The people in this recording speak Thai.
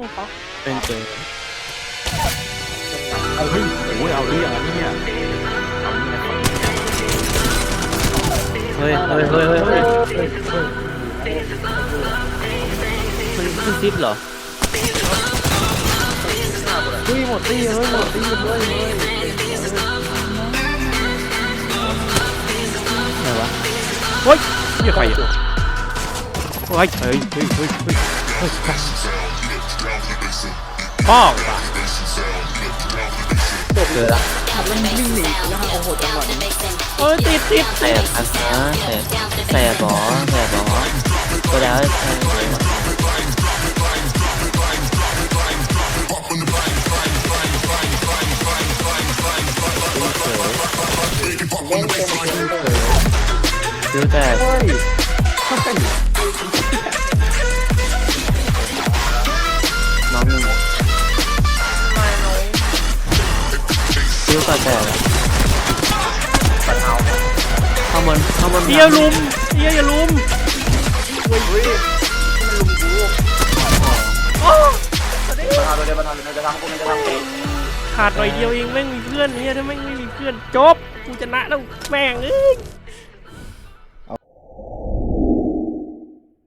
그러니까. 그러니까. 아, 형, 뭐야, 우리 아니냐? hơi hơi. Hơi. Hơi hơi mình cứ tiếp lọ tuy một tí hơi một tí một hơi này quá. Ôi như vậy? Ôi. Trời ơi ơi ơi ơi ปเหรอเฮ้ยหมดตีเลยหมดตีเลยเลยไหนวะเฮ้ยเหี้ยใครอะเฮ้ยเฮ้ยเฮ้ยเฮ้ยเฮ้ยเฮ้ยป้องว่ะเจอละขับแล้ววิ่งหนีแล้วโอ้โหจังหวะนี้เฮ้ยติดติดแสบอันนะแสบแสบหรอแสบหรอก็แล้วแสบเลยวะเล่นเต็มเต็มเลยดูแต่ เฮ้ย ดูแต่แต่ข้างบนข้างบนเฮียลุมเฮียอย่าลุมเฮ้ยเฮ้ยมันลุมกูโอ้มาทำเลยมาทำเลยจะทำกูจะทำกูขาดหน่อยเดียวเองแม่งมีเพื่อนเฮียถ้าแม่งไม่มีเพื่อนจบกูชนะแล้วแม่งเอ้ย